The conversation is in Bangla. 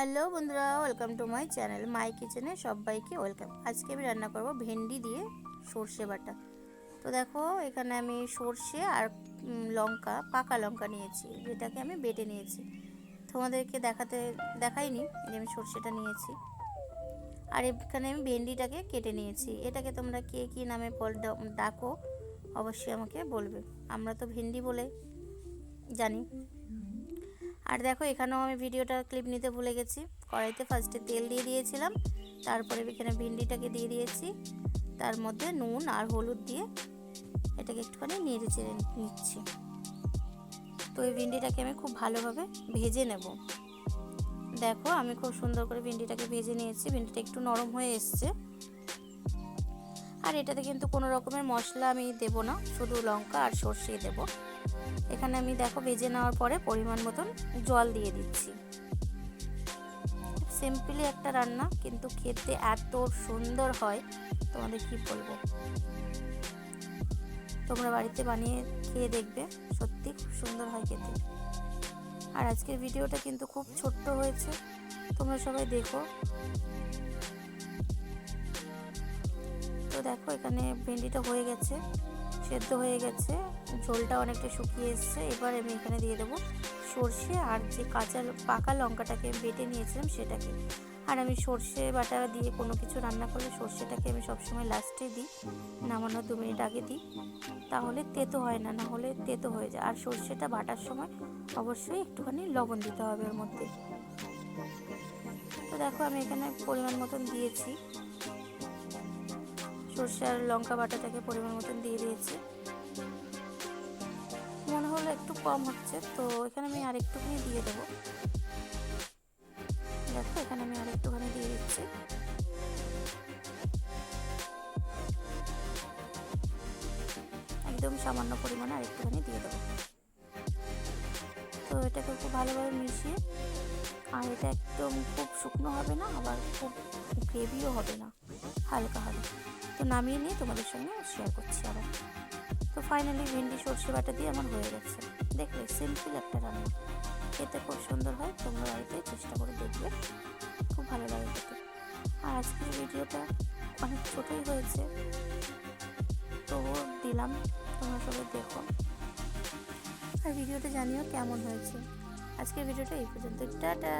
হ্যালো বন্ধুরা, welcome to my channel, my কিচেনে সবাইকে ওয়েলকাম। আজকে আমি রান্না করব ভেন্ডি দিয়ে সর্ষে বাটা। তো দেখো, এখানে আমি সর্ষে আর লঙ্কা, পাকা লঙ্কা নিয়েছি, যেটাকে আমি বেটে নিয়েছি। তোমাদেরকে দেখাতে, দেখাইনি যে আমি সর্ষেটা নিয়েছি। আর এখানে আমি ভেন্ডিটাকে কেটে নিয়েছি। এটাকে তোমরা কে কী নামে বল ডাকো, অবশ্যই আমাকে বলবে। আমরা তো ভেন্ডি বলে জানি। আর দেখো, এখানেও আমি ভিডিওটা ক্লিপ নিতে ভুলে গেছি। কড়াইতে ফার্স্টে তেল দিয়ে দিয়েছিলাম, তারপরে এখানে ভিন্ডিটাকে দিয়ে দিয়েছি। তার মধ্যে নুন আর হলুদ দিয়ে এটাকে একটুখানি নেড়ে চেড়ে নিচ্ছি। তো এই ভিন্ডিটাকে আমি খুব ভালোভাবে ভেজে নেব। দেখো, আমি খুব সুন্দর করে ভিন্ডিটাকে ভেজে নিয়েছি। ভিন্ডিটা একটু নরম হয়ে এসছে। আর এটাতে কিন্তু কোনো রকমের মশলা আমি দেব না, শুধু লঙ্কা আর সর্ষে দেবো। এখানে আমি দেখো ভেজে নেওয়ার পরে পরিমাণ মতন জল দিয়ে দিচ্ছি। সিম্পলি একটা রান্না, কিন্তু খেতে এত সুন্দর হয়, তোমাদের কি বলব? তোমরা বাড়িতে বানিয়ে খেয়ে দেখবে, সত্যি খুব সুন্দর হয় খেতে। আর আজকের ভিডিওটা কিন্তু খুব ছোট্ট হয়েছে, তোমরা সবাই দেখো। তো দেখো এখানে ভেন্ডিটা হয়ে গেছে, সেদ্ধ হয়ে গেছে। ঝোলটা অনেকটা শুকিয়ে এসছে, এবার আমি এখানে দিয়ে দেবো সর্ষে আর যে কাঁচা পাকা লঙ্কাটাকে বেটে নিয়েছিলাম সেটাকে। আর আমি সর্ষে বাটা দিয়ে কোনো কিছু রান্না করলে সর্ষেটাকে আমি সবসময় লাস্টে দিই, নামানোর দু মিনিট আগে দিই। তাহলে তেতো হয় না না হলে তেতো হয়ে যায়। আর সর্ষেটা বাটার সময় অবশ্যই একটুখানি লবণ দিতে হবে ওর মধ্যে। তো দেখো আমি এখানে পরিমাণ মতন দিয়েছি। সর্ষে আর লঙ্কা বাটাটাকে পরিমাণ মতন দিয়ে দিয়েছি। মনে হলো একটু কম হচ্ছে, তো এখানে আমি আর একটুখানি দিয়ে দেবো। দেখো, এখানে আমি আর একটুখানি দিয়ে দিচ্ছি। একদম সামান্য পরিমাণে আর একটুখানি দিয়ে দেবো। তো এটাকে খুব ভালোভাবে মিশিয়ে, আর এটা একদম খুব শুকনো হবে না, আবার খুব গ্রেভিও হবে না, হালকা হবে তো নামিয়ে নিয়ে তোমাদের সঙ্গে শেয়ার করছি আবার। তো ফাইনালি ভেন্ডি সর্ষে বাটা দিয়ে আমার হয়ে গেছে। দেখলে সিম্পল একটা রান্না। খেতে খুব সুন্দর হয়, তোমরা বাড়িতে চেষ্টা করে দেখবে। খুব ভালো লাগে খেতে। আর আজকের ভিডিওটা অনেক ছোটোই হয়েছে। তবুও দিলাম, তোমরা সবাই দেখো। আর ভিডিওটা জানিও কেমন হয়েছে। আজকের ভিডিওটা এই পর্যন্ত টাটা!